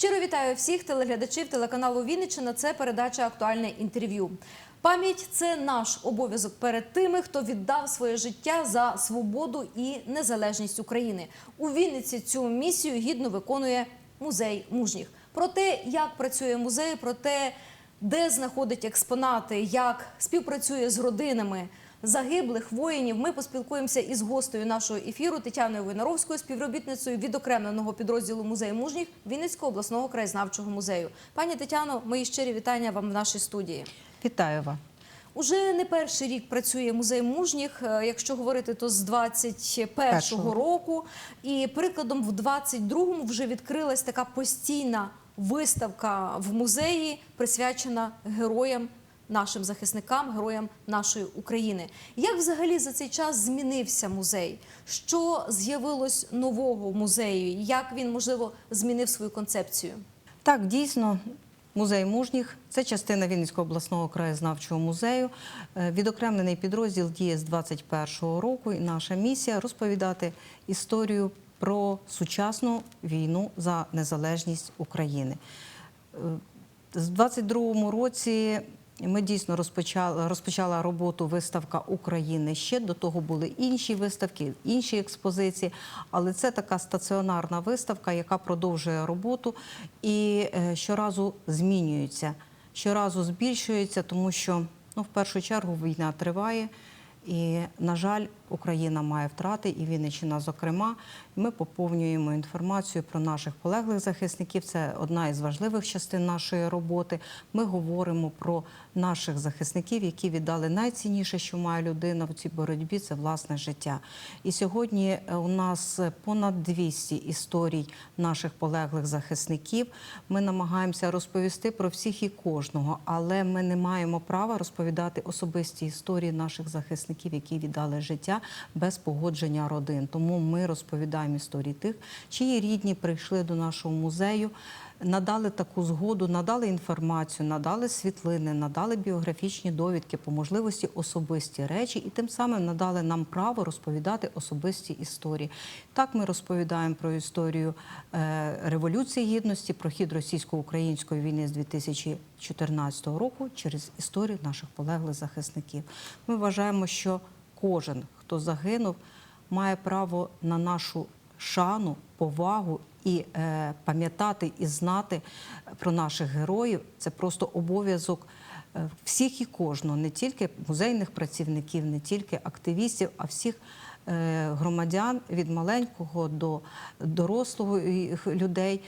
Щиро вітаю всіх телеглядачів телеканалу Вінниччина. Це передача Актуальне інтерв'ю. Пам'ять це наш обов'язок перед тими, хто віддав своє життя за свободу і незалежність України. У Вінниці цю місію гідно виконує музей мужніх. Про те, як працює музей, про те, де знаходить експонати, як співпрацює з родинами загиблих воїнів. Ми поспілкуємося із гостею нашого ефіру Тетяною Войнаровською, співробітницею відокремленого підрозділу музею мужніх Вінницького обласного краєзнавчого музею. Пані Тетяно, мої щирі вітання вам в нашій студії. Вітаю вас. Уже не перший рік працює музей мужніх. Е, Якщо говорити, то з 21-го Першого. року. І прикладом, в 22-му вже відкрилась така постійна виставка в музеї, присвячена героям. Нашим захисникам, героям нашої України. Як взагалі за цей час змінився музей? Що з'явилось нового в музею? Як він можливо змінив свою концепцію? Так, дійсно, музей мужніх це частина Вінницького обласного краєзнавчого музею. Е, Відокремлений підрозділ діє з 21-го року, і наша місія розповідати історію про сучасну війну за незалежність України. Е, З 22-му році ми дійсно розпочали розпочала роботу виставка України. Ще до того були інші виставки, інші експозиції. Але це така стаціонарна виставка, яка продовжує роботу і е, щоразу змінюється, щоразу збільшується, тому що ну, в першу чергу війна триває. І, на жаль, Україна має втрати, і Вінниччина, зокрема. Ми поповнюємо інформацію про наших полеглих захисників. Це одна із важливих частин нашої роботи. Ми говоримо про наших захисників, які віддали найцінніше, що має людина в цій боротьбі це власне життя. І сьогодні е, у нас понад 200 історій наших полеглих захисників. Ми намагаємося розповісти про всіх і кожного, але ми не маємо права розповідати особисті історії наших захисників, які віддали життя без погодження родин. Тому ми розповідаємо історії тих, чиї рідні прийшли до нашого музею. Надали таку згоду, надали інформацію, надали світлини, надали біографічні довідки, по можливості особисті речі, і тим самим надали нам право розповідати особисті історії. Так ми розповідаємо про історію е, Революції Гідності, про хід російсько-української війни з 2014 року через історію наших полеглих захисників. Ми вважаємо, що кожен, хто загинув, має право на нашу шану, повагу і е, пам'ятати і знати про наших героїв. Це просто обов'язок е, всіх і кожного, не тільки музейних працівників, не тільки активістів, а всіх е, громадян від маленького до дорослого людей,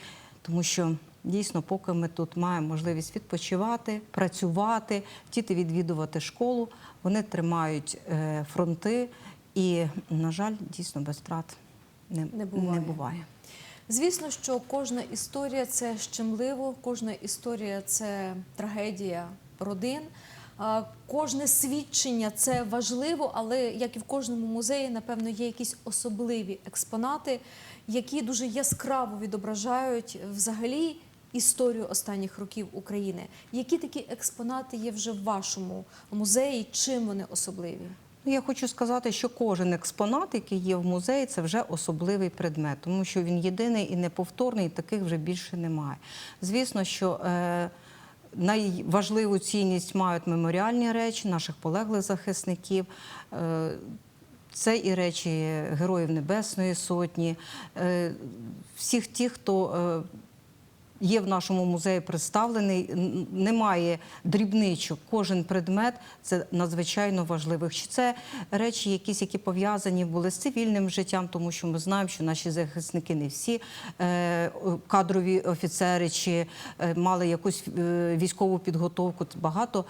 тому що. Дійсно, поки ми тут маємо можливість відпочивати, працювати, діти відвідувати школу, вони тримають е, фронти, і, на жаль, дійсно без втрат не, Не буває. Не буває. Звісно, що кожна історія це щемливо, кожна історія це трагедія родин. Кожне свідчення це важливо, але як і в кожному музеї, напевно, є якісь особливі експонати, які дуже яскраво відображають взагалі історію останніх років України. Які такі експонати є вже в вашому музеї? Чим вони особливі? Ну, я хочу сказати, що кожен експонат, який є в музеї, це вже особливий предмет, тому що він єдиний і неповторний, і таких вже більше немає. Звісно, що е, найважливу цінність мають меморіальні речі наших полеглих захисників. Е, це і речі Героїв Небесної Сотні, е, всіх тих, хто е, є в нашому музеї представлений, немає дрібничок. Кожен предмет це надзвичайно важливих. Чи це речі, якісь, які пов'язані були з цивільним життям, тому що ми знаємо, що наші захисники не всі е, кадрові офіцери чи е, мали якусь е, військову підготовку. Багато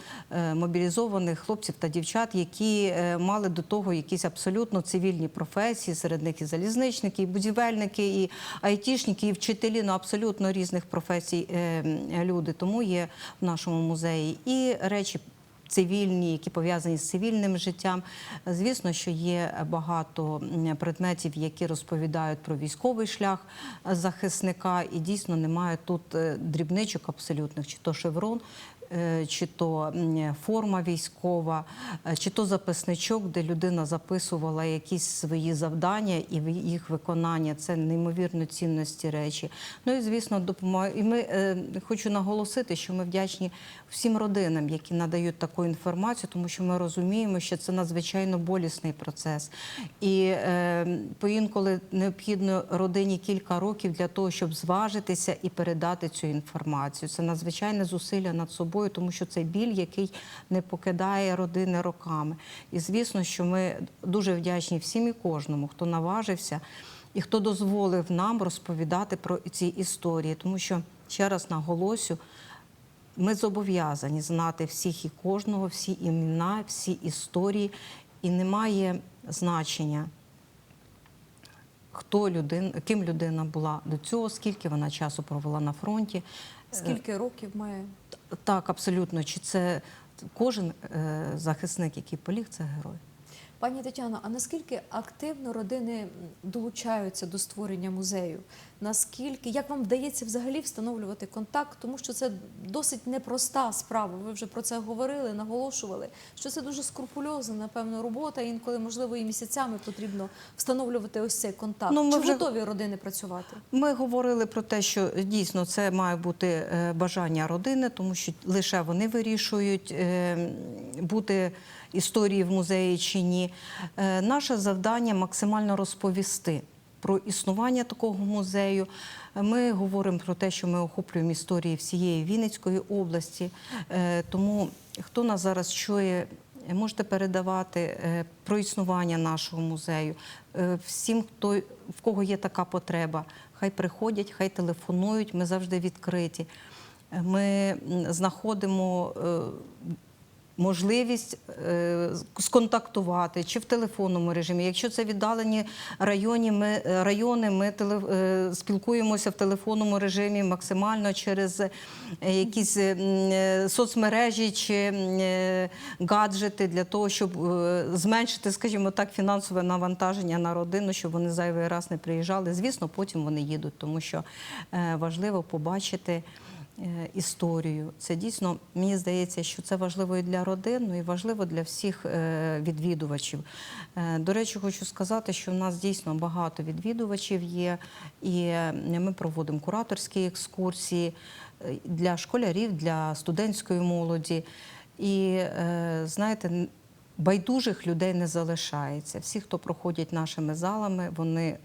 мобілізованих хлопців та дівчат, які мали до того якісь абсолютно цивільні професії, серед них і залізничники, і будівельники, і айтішники, і вчителі ну, абсолютно різних професій е, люди. Тому є в нашому музеї і речі. Цивільні, які пов'язані з цивільним життям, звісно, що є багато предметів, які розповідають про військовий шлях захисника, і дійсно немає тут е, дрібничок абсолютних, чи то шеврон чи то форма військова, е, чи то записничок, де людина записувала якісь свої завдання і їх виконання. Це неймовірно цінності речі. Ну і звісно, допомога. І ми е, хочу наголосити, що ми вдячні всім родинам, які надають таку інформацію, тому що ми розуміємо, що це надзвичайно болісний процес. І е, поінколи необхідно родині кілька років для того, щоб зважитися і передати цю інформацію. Це надзвичайне зусилля над собою, тому що це біль, який не покидає родини роками. І звісно, що ми дуже вдячні всім і кожному, хто наважився і хто дозволив нам розповідати про ці історії, тому що ще раз наголосю. Ми зобов'язані знати всіх і кожного, всі імена, всі історії, і немає значення, хто людина, ким людина була до цього, скільки вона часу провела на фронті. Скільки років має? Так, абсолютно. Чи це кожен е, захисник, який поліг, це герой. Пані Тетяно, а наскільки активно родини долучаються до створення музею? Наскільки як вам вдається взагалі встановлювати контакт? Тому що це досить непроста справа. Ви вже про це говорили, наголошували, що це дуже скрупульозна, напевно, робота. Інколи, можливо, і місяцями потрібно встановлювати ось цей контакт. Ну, ми Чи вже- готові родини працювати? Ми говорили про те, що дійсно це має бути е, бажання родини, тому що лише вони вирішують е, бути історії в музеї чи ні. Е, Наше завдання максимально розповісти про існування такого музею. Ми говоримо про те, що ми охоплюємо історії всієї Вінницької області. Е, Тому хто нас зараз чує, можете передавати е, про існування нашого музею. Всім, хто в кого є така потреба, хай приходять, хай телефонують. Ми завжди відкриті. Ми знаходимо. Можливість е, сконтактувати чи в телефонному режимі. Якщо це віддалені районі, ми, райони, ми теле, е, спілкуємося в телефонному режимі максимально через е, якісь соцмережі чи гаджети для того, щоб зменшити, скажімо так, фінансове навантаження на родину, щоб вони зайвий раз не приїжджали. Звісно, потім вони їдуть, тому що важливо побачити історію. Це дійсно мені здається, що це важливо і для родин, ну і важливо для всіх е, відвідувачів. Е, До речі, хочу сказати, що в нас дійсно багато відвідувачів є, і е, ми проводимо кураторські екскурсії е, для школярів, для студентської молоді. І е, знаєте, Байдужих людей не залишається. Всі, хто проходять нашими залами, вони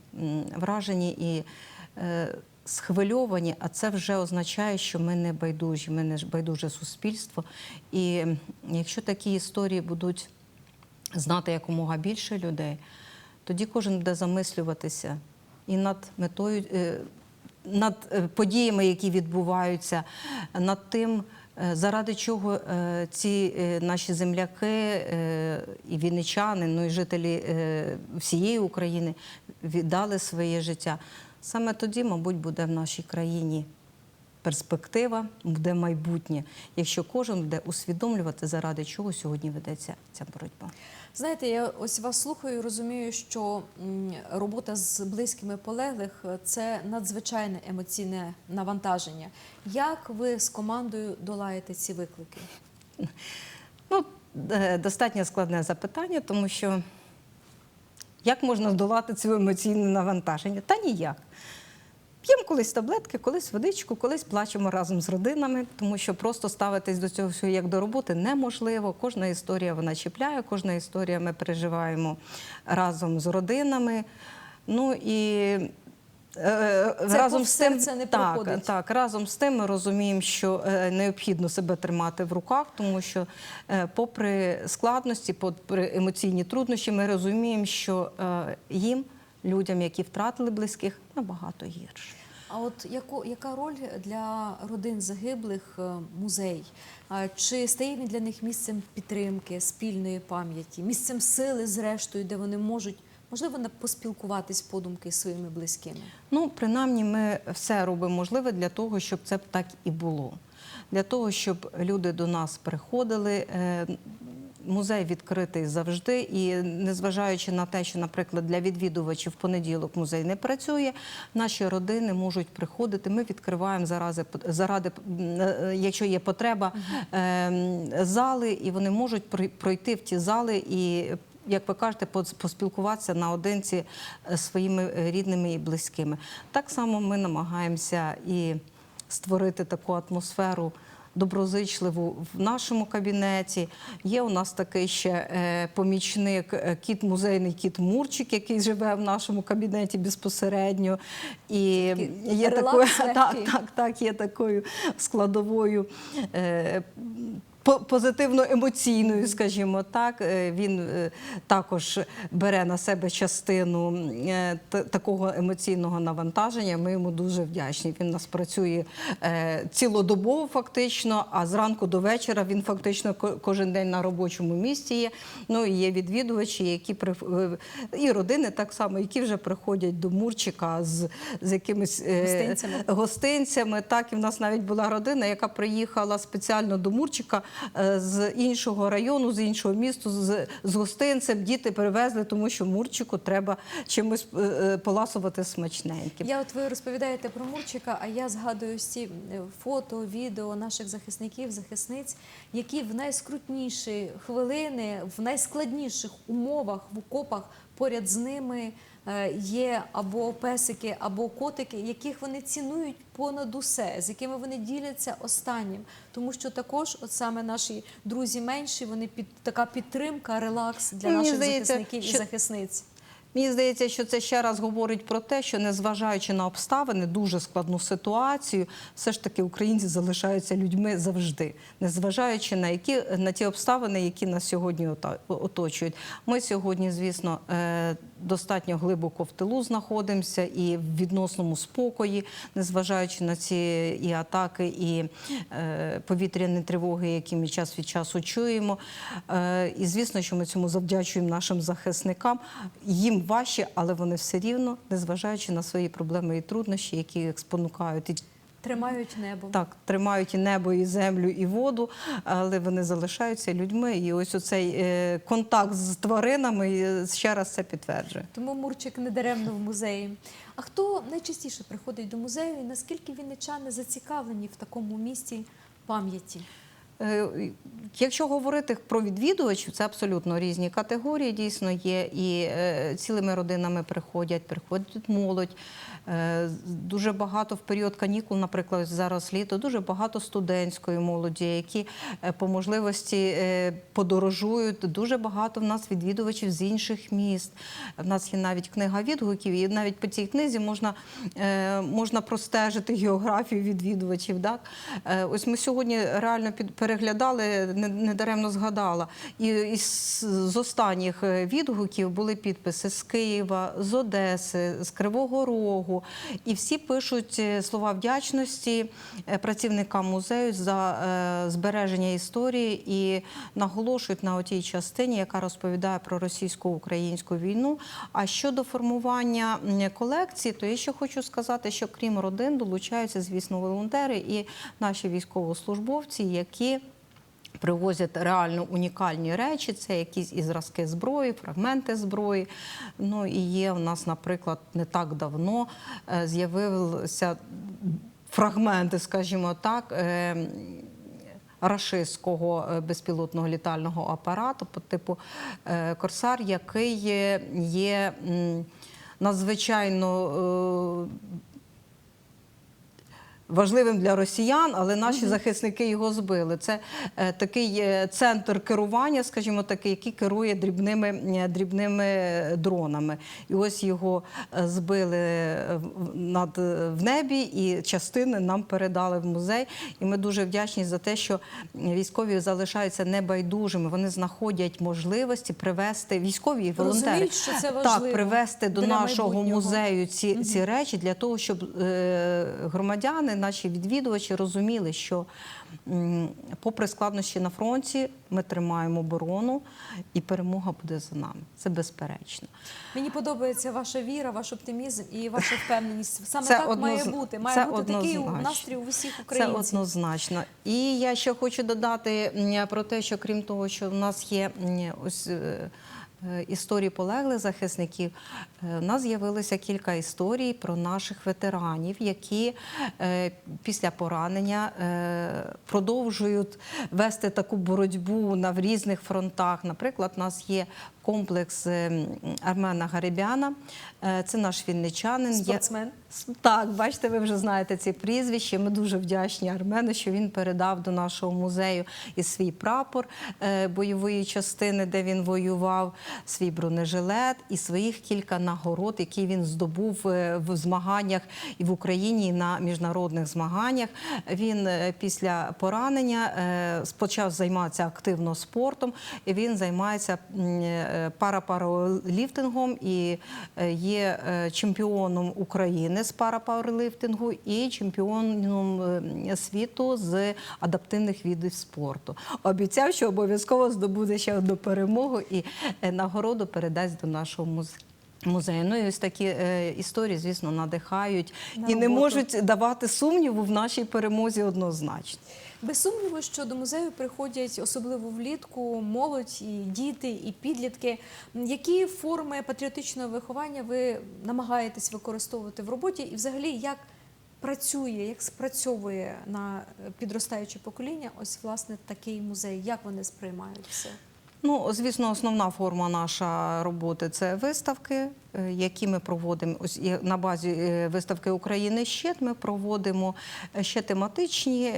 вражені і е, схвильовані, а це вже означає, що ми не байдужі, ми не байдуже суспільство. І якщо такі історії будуть знати якомога більше людей, тоді кожен буде замислюватися і над метою, е, над е, подіями, які відбуваються, над тим, е, заради чого ці наші земляки і вінничани, ну і жителі всієї України віддали своє життя. Саме тоді, мабуть, буде в нашій країні перспектива, буде майбутнє, якщо кожен буде усвідомлювати, заради чого сьогодні ведеться ця боротьба. Знаєте, я ось вас слухаю, і розумію, що робота з близькими полеглих це надзвичайне емоційне навантаження. Як ви з командою долаєте ці виклики? Ну, е, достатньо складне запитання, тому що як можна здолати це емоційне навантаження? Та ніяк. П'ємо колись таблетки, колись водичку, колись плачемо разом з родинами, тому що просто ставитись до цього всього як до роботи неможливо. Кожна історія вона чіпляє, кожна історія ми переживаємо разом з родинами. Ну і е, разом з тим, серце не так, проходить. так, разом з тим ми розуміємо, що е, необхідно себе тримати в руках, тому що, е, попри складності, попри емоційні труднощі, ми розуміємо, що е, їм, людям, які втратили близьких, набагато гірше. А от яку, яка роль для родин загиблих е, музей? Чи стає він для них місцем підтримки, спільної пам'яті, місцем сили, зрештою, де вони можуть, можливо, на- поспілкуватись подумки з своїми близькими? Ну, принаймні, ми все робимо можливе для того, щоб це так і було. Для того, щоб люди до нас приходили. е, Музей відкритий завжди, і незважаючи на те, що, наприклад, для відвідувачів в понеділок музей не працює, наші родини можуть приходити. Ми відкриваємо зарази заради, е, якщо є потреба, ем, зали, і вони можуть пройти в ті зали і. Як ви кажете, поспілкуватися наодинці з своїми е, рідними і близькими. Так само ми намагаємося і створити таку атмосферу доброзичливу в нашому кабінеті. Є у нас такий ще е, помічник, е, кіт музейний кіт Мурчик, який живе в нашому кабінеті безпосередньо. І є такою, так, так, так, є такою складовою. По- Позитивно-емоційною, скажімо так, Е, він е, також бере на себе частину е, такого емоційного навантаження. Ми йому дуже вдячні. Він у нас працює цілодобово, фактично, а зранку до вечора він фактично кожен день на робочому місці є. Ну і є відвідувачі, які і родини так само, які вже приходять до Мурчика з, з якимись Гостинцями. гостинцями. Так, і в нас навіть була родина, яка приїхала спеціально до Мурчика з іншого району, з іншого міста, з, з гостинцем. Діти привезли, тому що Мурчику треба чимось е, е, поласувати смачненьким. Я от ви розповідаєте про Мурчика, а я згадую е, фото, відео наших захисників, захисниць, які в найскрутніші хвилини, в найскладніших умовах в окопах поряд з ними е, є або песики, або котики, яких вони цінують понад усе, з якими вони діляться останнім. Тому що також, от саме наші друзі менші, вони під така підтримка, релакс для Мені наших здається, захисників і що- захисниць. Мені здається, що це ще раз говорить про те, що незважаючи на обставини, дуже складну ситуацію, все ж таки українці залишаються людьми завжди, незважаючи на які на ті обставини, які нас сьогодні оточують. Ми сьогодні, звісно, е, достатньо глибоко в тилу знаходимося і в відносному спокої, незважаючи на ці і атаки, і е, повітряні тривоги, які ми час від часу чуємо. Е, і звісно, що ми цьому завдячуємо нашим захисникам. Їм важче, але вони все рівно, незважаючи на свої проблеми і труднощі, які їх спонукають. Тримають небо. так, тримають і небо, і землю, і воду, але вони залишаються людьми. І ось оцей е, контакт з тваринами е, ще раз це підтверджує. Тому Мурчик не даремно в музеї. А хто найчастіше приходить до музею і наскільки вінничани зацікавлені в такому місці пам'яті? Е, Якщо говорити про відвідувачів, це абсолютно різні категорії. Дійсно є і е, цілими родинами приходять, приходять молодь. Е, Дуже багато в період канікул, наприклад, зараз літо, дуже багато студентської молоді, які по можливості подорожують. Дуже багато в нас відвідувачів з інших міст. В нас є навіть книга відгуків, і навіть по цій книзі можна, можна простежити географію відвідувачів. Так? Ось ми сьогодні реально під, переглядали, недаремно згадала. І з останніх е, відгуків були підписи з Києва, з Одеси, з Кривого Рогу. І всі пишуть е, слова вдячності е, працівникам музею за збереження історії і наголошують на тій частині, яка розповідає про російсько-українську війну. А щодо формування колекції, то я ще хочу сказати, що крім родин долучаються, звісно, волонтери і наші військовослужбовці, які Привозять реально унікальні речі, це якісь і зразки зброї, фрагменти зброї. Ну і є у нас, наприклад, не так давно е, з'явилися фрагменти, скажімо так. е, Рашистського е, безпілотного літального апарату по типу Корсар, який є, надзвичайно важливим для росіян, але наші захисники його збили. Це е, такий центр керування, скажімо такий, який керує дрібними, е, дрібними дронами. І ось його е, збили е, над в небі, і частини нам передали в музей. І ми дуже вдячні за те, що військові залишаються небайдужими. Вони знаходять можливості привести військові і волонтери Розуміють, що це так привести до нашого майбутнього. музею ці, ці речі для того, щоб е, громадянин наші відвідувачі розуміли, що попри складнощі на фронті, ми тримаємо оборону і перемога буде за нами. Це безперечно. Мені подобається ваша віра, ваш оптимізм і ваша впевненість. Саме Це так однозна- має бути. Має це бути такий настрій у всіх Це однозначно. І я ще хочу додати про те, що крім того, що в нас є ось. е, е, Історії полеглих захисників Е, у нас з'явилося кілька історій про наших ветеранів, які е, після поранення е, продовжують вести таку боротьбу на в різних фронтах. Наприклад, у нас є комплекс е, Армена Гарибяна. Е, Це наш вінничанин. Спортсмен. Так, бачите, ви вже знаєте ці прізвища. Ми дуже вдячні Армену, що він передав до нашого музею і свій прапор е, бойової частини, де він воював, свій бронежилет і своїх кілька нагород, які він здобув в змаганнях і в Україні, і на міжнародних змаганнях. Він після поранення почав займатися активно спортом. І він займається е, і е, є е, чемпіоном України з парапауерліфтингу і чемпіоном світу з адаптивних видів спорту. Обіцяв, що обов'язково здобуде ще одну перемогу і нагороду передасть до нашого музею. Музею. Ну і ось такі е, історії, звісно, надихають На і не можуть давати сумніву в нашій перемозі однозначно. Без сумніву, що до музею приходять особливо влітку молодь, і діти, і підлітки. Які форми патріотичного виховання ви намагаєтесь використовувати в роботі, і взагалі як працює, як спрацьовує на підростаюче покоління? Ось власне такий музей. Як вони сприймають все? Ну, звісно, основна форма наша роботи це виставки, е, які ми проводимо. Ось на базі е, виставки України щит ми проводимо е, ще тематичні.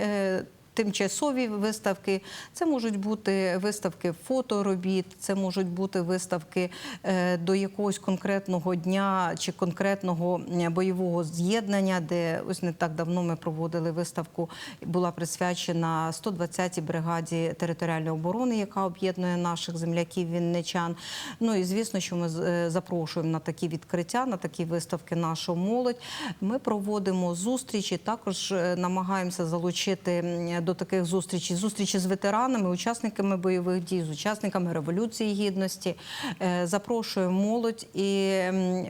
Тимчасові виставки, це можуть бути виставки фоторобіт, це можуть бути виставки е, до якогось конкретного дня чи конкретного е, бойового з'єднання, де ось не так давно ми проводили виставку, була присвячена 120-й бригаді територіальної оборони, яка об'єднує наших земляків вінничан. Ну і звісно, що ми е, запрошуємо на такі відкриття, на такі виставки нашу молодь. Ми проводимо зустрічі, також намагаємося залучити м, до таких зустрічей зустрічі з ветеранами, учасниками бойових дій, з учасниками революції гідності. Е, Запрошуємо молодь, і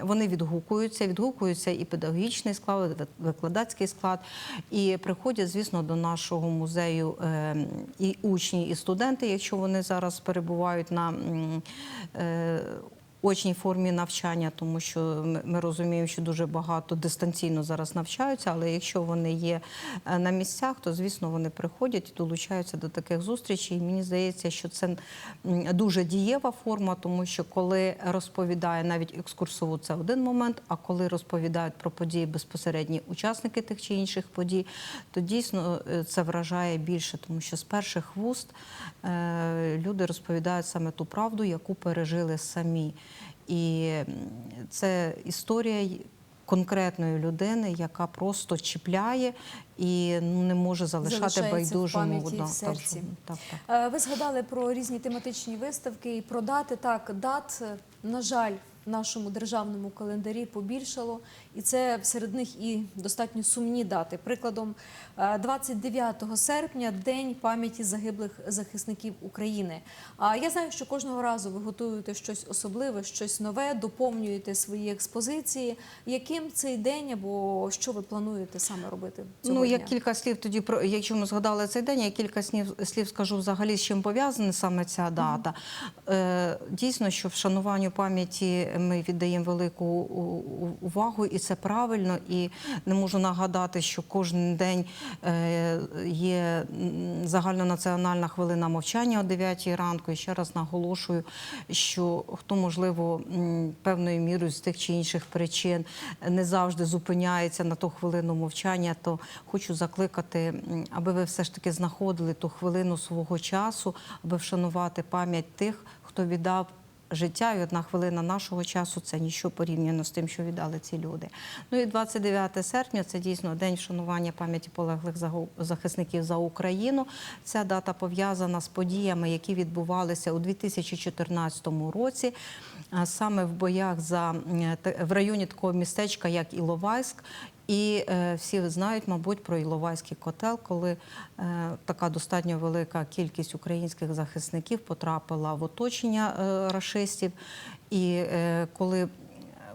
вони відгукуються. Відгукуються і педагогічний склад, і викладацький склад. І приходять, звісно, до нашого музею е, і учні, і студенти, якщо вони зараз перебувають на е, очній формі навчання, тому що ми- розуміємо, що дуже багато дистанційно зараз навчаються, але якщо вони є е, на місцях, то звісно вони приходять і долучаються до таких зустрічей. І мені здається, що це дуже дієва форма, тому що коли розповідає навіть екскурсовод, це один момент. А коли розповідають про події безпосередні учасники тих чи інших подій, то дійсно е, це вражає більше, тому що з перших вуст е, люди розповідають саме ту правду, яку пережили самі. І це історія конкретної людини, яка просто чіпляє і ну, не може залишати Залишається в байдужому. да, в серці. Так, так, так. Е, Ви згадали про різні тематичні виставки і про дати. Так, дат, е, на жаль, в нашому державному календарі побільшало, і це серед них і достатньо сумні дати. Прикладом, е, 29 серпня День пам'яті загиблих захисників України. А я знаю, що кожного разу ви готуєте щось особливе, щось нове, доповнюєте свої експозиції. Яким цей день або що ви плануєте саме робити? Цього Ну, я дня? кілька слів тоді про якщо ми згадали цей день, я кілька слів, слів скажу взагалі, з чим пов'язана саме ця дата. Е, дійсно, що вшануванню пам'яті ми віддаємо велику увагу, і це правильно. І не можу нагадати, що кожен день е, є загальнонаціональна хвилина мовчання о 9 ранку. І ще раз наголошую, що хто можливо певною мірою з тих чи інших причин не завжди зупиняється на ту хвилину мовчання, то хочу закликати, аби ви все ж таки знаходили ту хвилину свого часу, аби вшанувати пам'ять тих, хто віддав. Життя і одна хвилина нашого часу це ніщо порівняно з тим, що віддали ці люди. Ну і 29 серпня це дійсно день вшанування пам'яті полеглих захисників за Україну. Ця дата пов'язана з подіями, які відбувалися у 2014 році, саме в боях за в районі такого містечка, як Іловайськ. І е, всі знають, мабуть, про Іловайський котел, коли е, така достатньо велика кількість українських захисників потрапила в оточення е, рашистів. І е, коли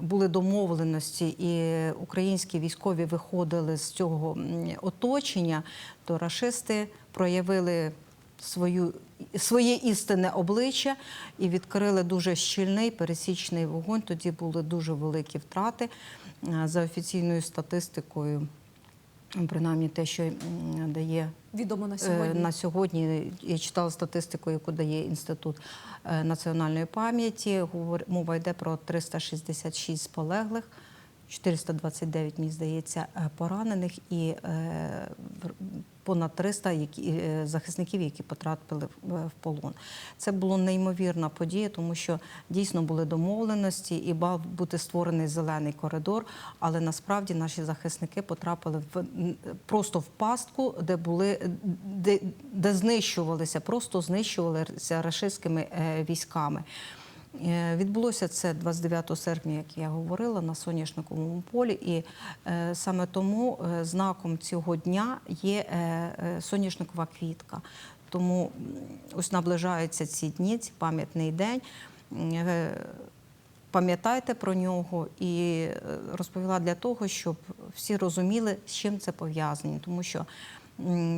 були домовленості, і українські військові виходили з цього оточення, то рашисти проявили свою, своє істинне обличчя і відкрили дуже щільний пересічний вогонь. Тоді були дуже великі втрати за офіційною статистикою. Принаймні те, що дає Відомо на Е, сьогодні. На сьогодні я читала статистику, яку дає Інститут е, національної пам'яті. Мова йде про 366 полеглих, 429, мені здається, е, поранених і е, понад 300 які, е, захисників, які потрапили в полон. Це була неймовірна подія, тому що дійсно були домовленості і мав бути створений зелений коридор. Але насправді наші захисники потрапили в просто в пастку, де були де, де знищувалися, просто знищувалися рашистськими військами. Е, Відбулося це 29 серпня, як я говорила, на соняшниковому полі, і е, саме тому е, знаком цього дня є соняшникова квітка. Тому ось наближаються ці дні, ці пам'ятний день. Пам'ятайте про нього і розповіла для того, щоб всі розуміли, з чим це пов'язано. Тому що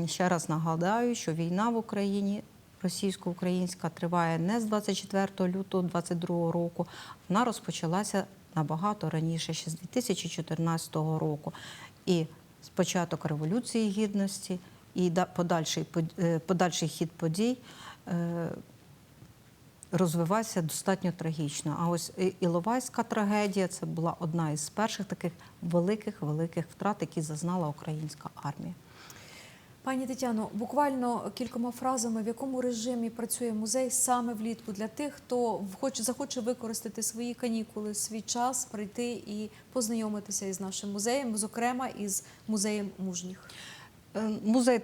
ще раз нагадаю, що війна в Україні російсько-українська триває не з 24 лютого 22 року. Вона розпочалася набагато раніше, ще з 2014 року. І спочаток Революції Гідності і подальший, е, подальший хід подій. е, розвивався достатньо трагічно. А ось Іловайська трагедія це була одна із перших таких великих великих втрат, які зазнала українська армія. Пані Тетяно, буквально кількома фразами, в якому режимі працює музей саме влітку для тих, хто хоче захоче використати свої канікули, свій час, прийти і познайомитися із нашим музеєм, зокрема із музеєм мужніх. Е, Музей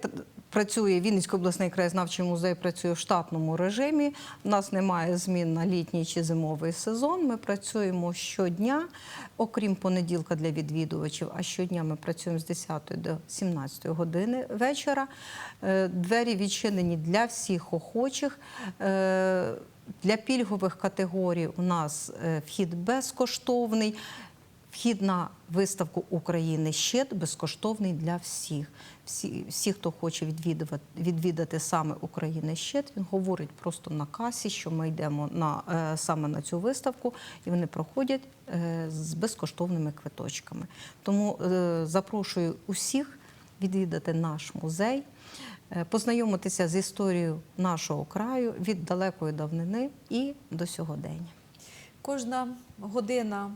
працює, Вінницький обласний краєзнавчий музей працює в штатному режимі. У нас немає змін на літній чи зимовий сезон. Ми працюємо щодня, окрім понеділка для відвідувачів, а щодня ми працюємо з 10 до 17 години вечора. Е, Двері відчинені для всіх охочих. Е, Для пільгових категорій у нас вхід безкоштовний. Вхід на виставку України щит безкоштовний для всіх. Всі, всі хто хоче відвідувати, відвідати саме України щит, він говорить просто на касі, що ми йдемо на, е, саме на цю виставку, і вони проходять е, з безкоштовними квиточками. Тому е, запрошую усіх відвідати наш музей, познайомитися з історією нашого краю від далекої давнини і до сьогодення. Кожна година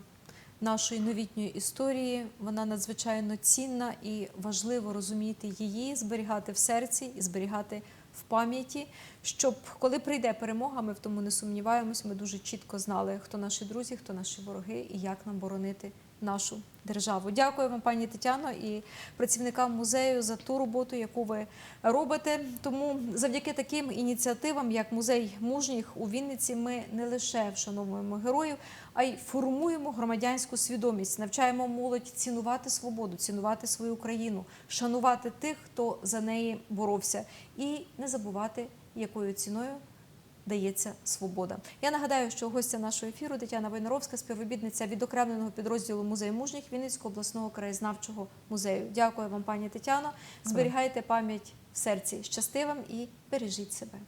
нашої новітньої історії вона надзвичайно цінна і важливо розуміти її, зберігати в серці і зберігати в пам'яті, щоб коли прийде перемога, ми в тому не сумніваємось. Ми дуже чітко знали, хто наші друзі, хто наші вороги і як нам боронити нашу державу. Дякую вам, пані Тетяно, і працівникам музею за ту роботу, яку ви робите. Тому завдяки таким ініціативам, як музей мужніх у Вінниці, ми не лише вшановуємо героїв, а й формуємо громадянську свідомість, навчаємо молодь цінувати свободу, цінувати свою країну, шанувати тих, хто за неї боровся, і не забувати, якою ціною дається свобода. Я нагадаю, що гостя нашого ефіру Тетяна Войнаровська, співробітниця відокремленого підрозділу музей мужніх Вінницького обласного краєзнавчого музею. Дякую вам, пані Тетяно. Зберігайте пам'ять в серці. Щасти вам і бережіть себе.